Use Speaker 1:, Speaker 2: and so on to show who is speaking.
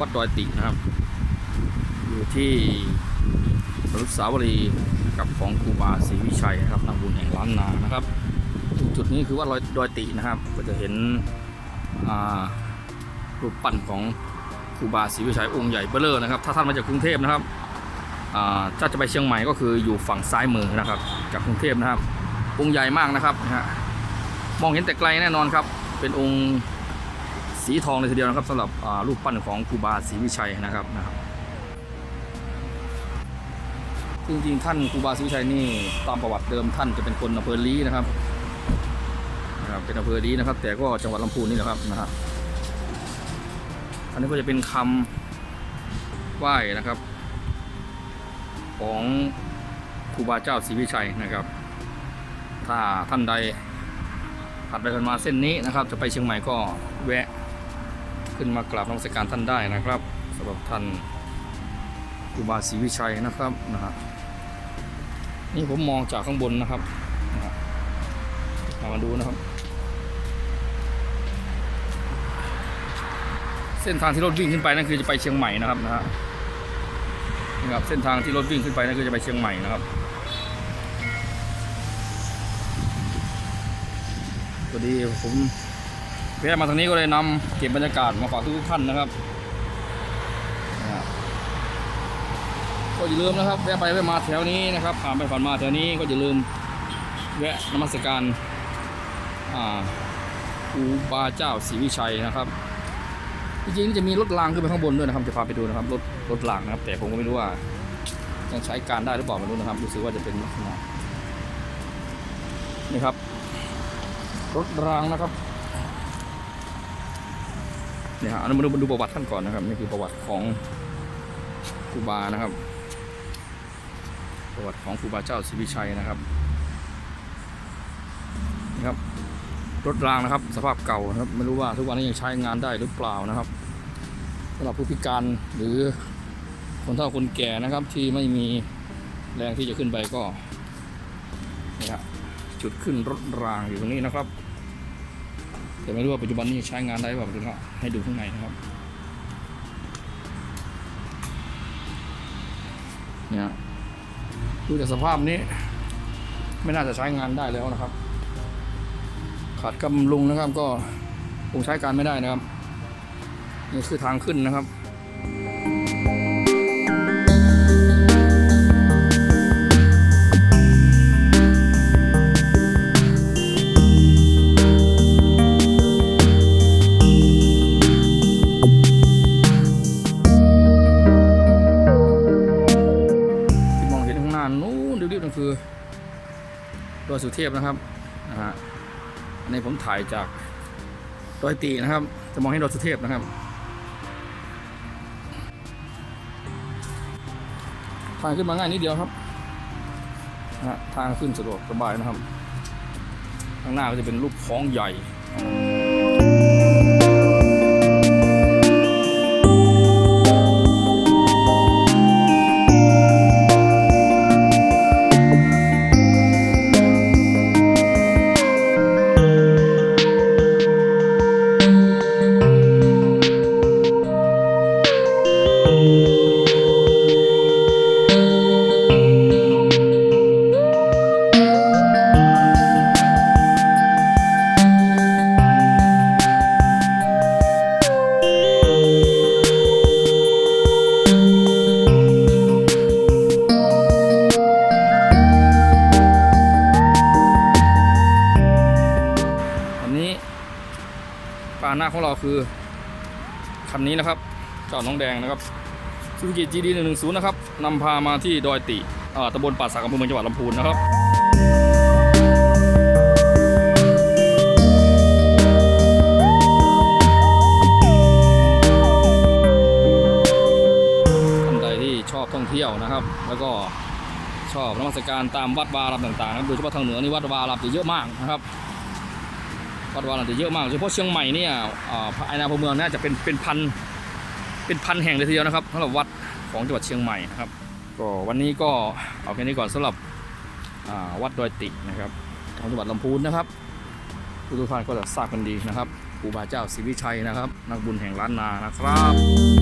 Speaker 1: วัดดอยตินะครับ อยู่ที่อนุสาวรีย์กับของครูบาศรีวิชัยนะครับนางบุญแห่งล้านนานะครับจุดนี้คือว่าดดอยตินะครับ ก็จะเห็นรูปปั้นของครูบาศรีวิชัยองค์ใหญ่เบ้อเร่อนะครับ ถ้าท่านมาจากกรุงเทพนะครับถ้าจะไปเชียงใหม่ก็คืออยู่ฝั่งซ้ายมือนะครับ จากกรุงเทพนะครับ องค์ใหญ่มากนะครับ มองเห็นแต่ไกลแน่นอนครับ เป็นองค์ สีทองเลยทีเดียวนะครับสำหรับรูปปั้นของครูบาศรีวิชัยนะครับนะครับจริงๆท่านครูบาศรีวิชัยนี่ตามประวัติเดิมท่านจะเป็นคนอำเภอลีนะครับนะครับเป็นอำเภอลีนะครับ แต่ก็จังหวัดลำพูนนี่แหละครับนะฮะอันนี้ก็จะเป็นคำไหว้นะครับ ของครูบาเจ้าศรีวิชัยนะครับ ถ้าท่านใดผ่านไปผ่านมาเส้นนี้นะครับ จะไปเชียงใหม่ก็แวะ ขึ้นมากราบนมัสการท่านได้นะครับสำหรับท่านครูบาศรีวิชัยนะครับนะฮะนี่ผมมองจากข้างบนนะครับมาดูนะครับ เส้นทางที่รถวิ่งขึ้นไปนั่นคือจะไปเชียงใหม่นะครับนะฮะนี่ครับเส้นทางที่รถวิ่งขึ้นไปนั่นคือจะไปเชียงใหม่นะครับพอดีผม แวะมาทางนี้ก็เลยนำเก็บบรรยากาศมาฝากทุกท่านนะครับนะครับก็อย่าลืมนะครับแวะไปแวะมาแถวนี้นะครับ ผ่านไปผ่านมาแถวนี้ก็อย่าลืมแวะนมัสการอ่าอูบาเจ้าศรีวิชัยนะครับจริงๆจะมีรถรางขึ้นไปข้างบนด้วยนะครับจะพาไปดูนะครับรถรถรางนะครับ แต่ผมก็ไม่รู้ว่ายังใช้การได้หรือเปล่าไม่รู้นะครับรู้สึกว่าจะเป็นลักษณะนี่ครับ รถรางนะครับ เนี่ยฮะอันนี้มาดูมาดูประวัติท่านก่อนนะครับนี่คือประวัติของครูบานะครับ ประวัติของครูบาเจ้าศรีวิชัยนะครับนี่ครับรถรางนะครับ สภาพเก่านะครับไม่รู้ว่าทุกวันนี้ยังใช้งานได้หรือเปล่านะครับสำหรับผู้พิการหรือคนเฒ่าคนแก่นะครับ ที่ไม่มีแรงที่จะขึ้นไปก็นี่ครับจุดขึ้นรถรางอยู่ตรงนี้นะครับ แต่ไม่รู้ว่าปัจจุบันนี้ใช้งานได้หรือเปล่าให้ดูข้างในนะครับเนี่ยดูจากสภาพนี้ ไม่น่าจะใช้งานได้แล้วนะครับ ขาดกำลุงนะครับก็คงใช้การไม่ได้นะครับนี่คือทางขึ้นนะครับ นเรียบๆนั่นคือดอยสุเทพนะครับนะฮะอันนี้ผมถ่ายจากดอยตีนะครับ จะมองเห็นดอยสุเทพนะครับ ทางขึ้นมาง่ายนิดเดียวครับนะฮะทางขึ้นสะดวกสบายนะครับ ข้างหน้าก็จะเป็นรูปคลองใหญ่ หน้าของเราคือคันนี้นะครับเจ้าน้องแดงนะครับซูซูกิ GD 110นะครับนำพามาที่ดอยติอ่าตำบลป่าสักอำเภอเมืองจังหวัดลำพูนนะครับท่านใดที่ชอบท่องเที่ยวนะครับ แล้วก็ชอบนมัสการตามวัดวารามต่างๆนะครับโดยเฉพาะทางเหนือนี่วัดวาอารามจะเยอะมากนะครับ วัดวาอาราจะเยอะมากโดยเฉพาะเชียงใหม่เนี่ยอาไอนาพเมืองน่าจะเป็นเป็นพันเป็นพันแห่งเลยทีเดียวนะครับสำหรับวัดของจังหวัดเชียงใหม่นะครับ ก็วันนี้ก็เอาแค่นี้ก่อนสำหรับวัดดอยตินะครับของจังหวัดลำพูนนะครับทุกท่านก็จะทราบกันดีนะครับครูบาเจ้าศรีวิชัยนะครับ นักบุญแห่งล้านนานะครับ